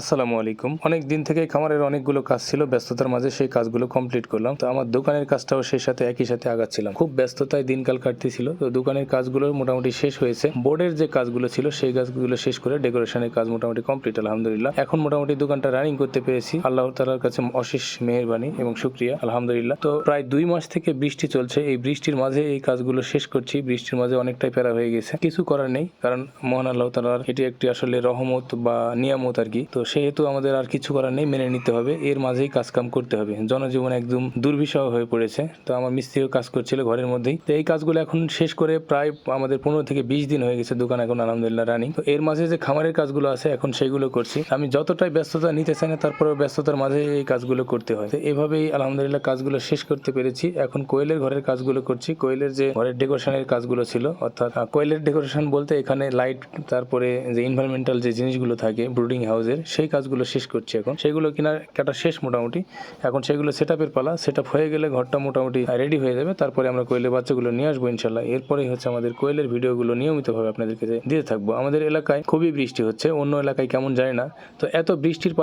আসসালামু আলাইকুম। অনেক দিন থেকে খামারের অনেকগুলো কাজ ছিল, ব্যস্ততার মাঝে সেই কাজগুলো কমপ্লিট করলাম। তো আমার দোকানের কাজটাও সেই সাথে একই সাথে আগাচ্ছিলাম। খুব ব্যস্ততায় দিনকাল কাটতেছিল, তো দোকানের কাজগুলো মোটামুটি শেষ হয়েছে। বোর্ডের যে কাজগুলো ছিল, সেই কাজগুলো শেষ করে ডেকোরেশনের কাজ মোটামুটি কমপ্লিট আলহামদুলিল্লাহ। এখন মোটামুটি দোকানটা রানিং করতে পেরেছি। আল্লাহ তালার কাছে অশেষ মেহরবানি এবং শুক্রিয়া, আলহামদুলিল্লাহ। তো প্রায় দুই মাস থেকে বৃষ্টি চলছে। এই বৃষ্টির মাঝে এই কাজগুলো শেষ করছি। বৃষ্টির মাঝে অনেকটাই প্যারা হয়ে গেছে। কিছু করার নেই, কারণ মহান আল্লাহ তালার এটি একটি আসলে রহমত বা নিয়ামত আর কি। তো সেহেতু আমাদের আর কিছু করার নেই, মেনে নিতে হবে। এর মাঝেই কাজ কাম করতে হবে। জনজীবন একদম দুর্বিষহ হয়ে পড়েছে। তো আমার মিস্ত্রিও কাজ করছিল ঘরের মধ্যেই। তো এই কাজগুলো এখন শেষ করে প্রায় আমাদের পনেরো থেকে বিশ দিন হয়ে গেছে দোকান এখন আলহামদুলিল্লাহ রানিং তো এর মাঝে যে খামারের কাজগুলো আছে, এখন সেগুলো করছি। আমি যতটাই ব্যস্ততা নিতে চাই না, তারপরেও ব্যস্ততার মাঝে এই কাজগুলো করতে হয়। তো এভাবেই আলহামদুলিল্লাহ কাজগুলো শেষ করতে পেরেছি। এখন কোয়েলের ঘরের কাজগুলো করছি। কোয়েলের যে ঘরের ডেকোরেশনের কাজগুলো ছিল, অর্থাৎ কোয়েলের ডেকোরেশন বলতে এখানে লাইট তারপরে যে ইনভারমেন্টাল যে জিনিসগুলো থাকে ব্রুডিং হাউসের সেই কাজগুলো শেষ করছি এখন। সেগুলো কিনার কাটা শেষ মোটামুটি। এখন সেগুলো সেট আপের পালা। সেট আপ হয়ে গেলে ঘরটা মোটামুটি রেডি হয়ে যাবে। তারপরে আমরা কোয়েলের বাচ্চাগুলো নিয়ে আসব ইনশাল্লাহ এরপরেই হচ্ছে আমাদের কোয়েলের ভিডিওগুলো নিয়মিতভাবে আপনাদেরকে দিতে থাকব। আমাদের এলাকায় খুবই বৃষ্টি হচ্ছে। অন্য এলাকায় কেমন যায় না। তো এত বৃষ্টির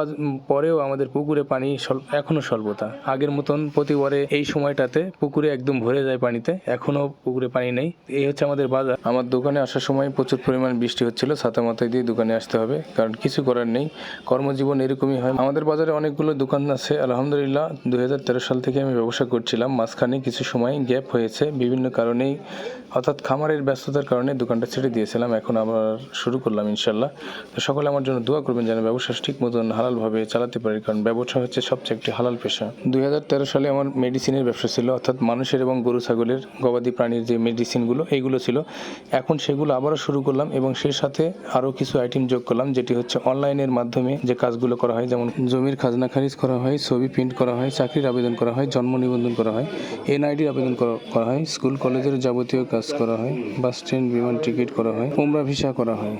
পরেও আমাদের পুকুরে পানি স্বল- এখনও স্বল্পতা। আগের মতন প্রতিবারে এই সময়টাতে পুকুরে একদম ভরে যায় পানিতে। এখনও পুকুরে পানি নেই। এই হচ্ছে আমাদের বাজার। আমার দোকানে আসার সময় প্রচুর পরিমাণ বৃষ্টি হচ্ছিল। ছাতা মাথায় দিয়ে দোকানে আসতে হবে। কারণ কিছু করার নেই। কর্মজীবন এরকমই হয়। আমাদের বাজারে অনেকগুলো দোকান আছে। আলহামদুলিল্লাহ, দুই হাজার তেরো সাল থেকে আমি ব্যবসা করছিলাম। মাঝখানে কিছু সময় গ্যাপ হয়েছে। বিভিন্ন কারণেই, অর্থাৎ খামারের ব্যস্ততার কারণে দোকানটা ছেড়ে দিয়েছিলাম। এখন আবার শুরু করলাম ইনশাল্লাহ তো সকলে আমার জন্য দোয়া করবেন যেন ব্যবসা ঠিক মতন হালালভাবে চালাতে পারি, কারণ ব্যবসা হচ্ছে সবচেয়ে একটি হালাল পেশা। দুই হাজার তেরো সালে আমার মেডিসিনের ব্যবসা ছিল, অর্থাৎ মানুষের এবং গরু, ছাগলের, গবাদি প্রাণীর যে মেডিসিনগুলো, এইগুলো ছিল। এখন সেগুলো আবারও শুরু করলাম এবং সেই সাথে আরও কিছু আইটেম যোগ করলাম, যেটি হচ্ছে অনলাইনের মাধ্যমে যে কাজগুলো করা হয়, যেমন জমির খাজনা খারিজ করা হয়, ছবি প্রিন্ট করা হয়, চাকরির আবেদন করা হয়, জন্ম নিবন্ধন করা হয় এনআইডির আবেদন করা করা হয়, স্কুল, কলেজের যাবতীয় কাজ করা হয়, বাস, ট্রেন, বিমান টিকিট করা হয়, উমরা ভিসা করা হয়।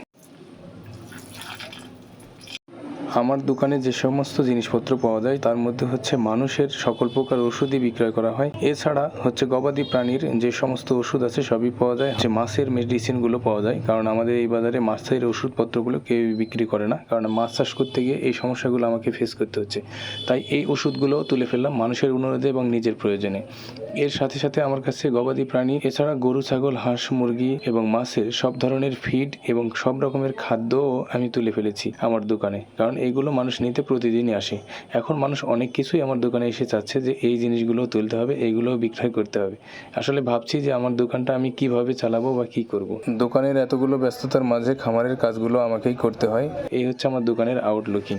আমার দোকানে যে সমস্ত জিনিসপত্র পাওয়া যায়, তার মধ্যে হচ্ছে মানুষের সকল প্রকার ওষুধই বিক্রয় করা হয়। এছাড়া হচ্ছে গবাদি প্রাণীর যে সমস্ত ওষুধ আছে, সবই পাওয়া যায়। যে মাছের মেডিসিনগুলো পাওয়া যায়। কারণ আমাদের এই বাজারে মাছের ওষুধপত্রগুলো কেউ বিক্রি করে না। কারণ মাছ চাষ করতে গিয়ে এই সমস্যাগুলো আমাকে ফেস করতে হচ্ছে। তাই এই ওষুধগুলো তুলে ফেললাম মানুষের অনুরোধে এবং নিজের প্রয়োজনে। এর সাথে সাথে আমার কাছে গবাদি প্রাণী, এছাড়া গরু, ছাগল, হাঁস, মুরগি এবং মাছের সব ধরনের ফিড এবং সব রকমের খাদ্যও আমি তুলে ফেলেছি আমার দোকানে। কারণ এইগুলো মানুষ নিতে প্রতিদিনই আসে। এখন মানুষ অনেক কিছুই আমার দোকানে এসে চাচ্ছে যে এই জিনিসগুলো তুলতে হবে এইগুলোও বিক্রয় করতে হবে। আসলে ভাবছি যে আমার দোকানটা আমি কীভাবে চালাবো বা কি করব। দোকানের এতগুলো ব্যস্ততার মাঝে খামারের কাজগুলো আমাকেই করতে হয়। এই হচ্ছে আমার দোকানের আউটলুকিং